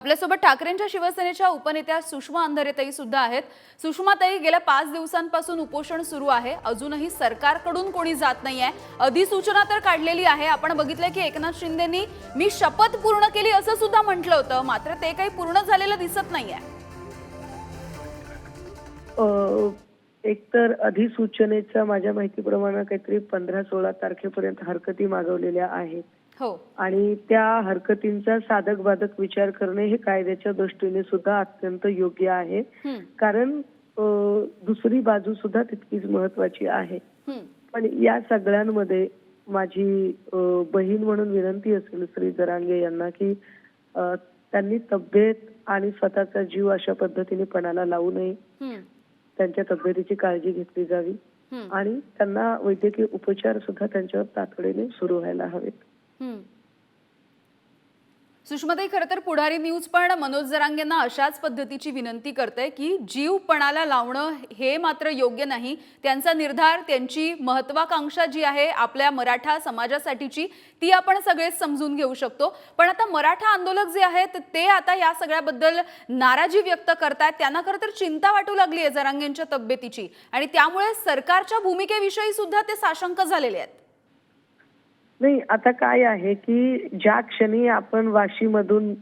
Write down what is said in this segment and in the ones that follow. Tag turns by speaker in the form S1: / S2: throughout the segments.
S1: आपल्यासोबत ठाकरेंच्या शिवसेनेच्या उपनेत्या सुषमा अंधारेताई सुद्धा आहेत. सुषमाताई गेल्या पाच दिवसांपासून उपोषण सुरू आहे. अजूनही सरकारकडून कोणी जात नाही आहे अधिसूचना तर काढलेली आहे. आपण बघितलं की एकनाथ शिंदेनी मी शपथ पूर्ण केली असं सुद्धा म्हटलं होतं. मात्र ते काही पूर्ण झालेलं दिसत नाही
S2: आहे एकतर अधिसूचनेच्या माझ्या माहितीप्रमाणे काहीतरी पंधरा सोळा तारखेपर्यंत हरकती मागवलेल्या आहेत.
S1: हो.
S2: आणि त्या हरकतींचा साधक बाधक विचार करणे हे कायद्याच्या दृष्टीने सुद्धा अत्यंत योग्य आहे. कारण दुसरी बाजू सुद्धा तितकीच महत्वाची आहे. पण या सगळ्यांमध्ये माझी बहीण म्हणून विनंती असेल श्री जरांगे यांना की त्यांनी तब्येत आणि स्वतःचा जीव अशा पद्धतीने पणाला लावू नये. त्यांच्या तब्येतीची काळजी घेतली जावी. आणि त्यांना वैद्यकीय उपचार सुद्धा त्यांच्यावर तातडीने सुरू व्हायला हवेत.
S1: सुषमाताई खरं तर पुढारी न्यूज पण मनोज जरांगेंना अशाच पद्धतीची विनंती करते की जीवपणाला लावणं हे मात्र योग्य नाही. त्यांचा निर्धार त्यांची महत्वाकांक्षा जी आहे आपल्या मराठा समाजासाठीची ती आपण सगळेच समजून घेऊ शकतो. पण आता मराठा आंदोलक जे आहेत ते आता या सगळ्याबद्दल नाराजी व्यक्त करतायत. त्यांना खरं तर चिंता वाटू लागली आहे जरांगेंच्या तब्येतीची. आणि त्यामुळे सरकारच्या भूमिकेविषयी सुद्धा ते साशंक झालेले आहेत.
S2: नाही आता काय आहे की ज्या क्षणी आपण वाशीमधून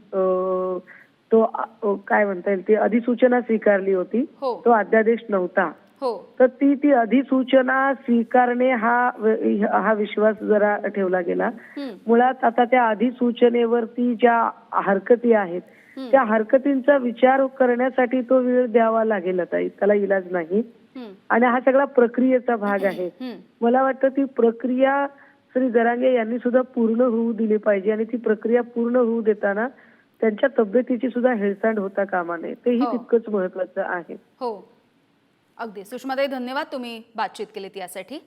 S2: तो काय म्हणता येईल ती अधिसूचना स्वीकारली होती
S1: हो.
S2: तो अध्यादेश नव्हता.
S1: हो.
S2: तर ती ती अधिसूचना स्वीकारणे हा हा विश्वास जरा ठेवला गेला. मुळात आता त्या अधिसूचनेवरती ज्या हरकती आहेत त्या हरकतींचा विचार करण्यासाठी तो वेळ द्यावा लागेल आता त्याला इलाज नाही. आणि हा सगळा प्रक्रियेचा भाग आहे. मला वाटतं ती प्रक्रिया श्री जरांगे यांनी सुद्धा पूर्ण होऊ दिली पाहिजे आणि ती प्रक्रिया पूर्ण होऊ देताना त्यांच्या तब्येतीची सुद्धा हेळसांड होता कामा नये. तेही
S1: हो.
S2: तितकंच महत्वाचं आहे.
S1: हो. अगदी. सुषमाताई धन्यवाद तुम्ही बातचीत केलीत यासाठी.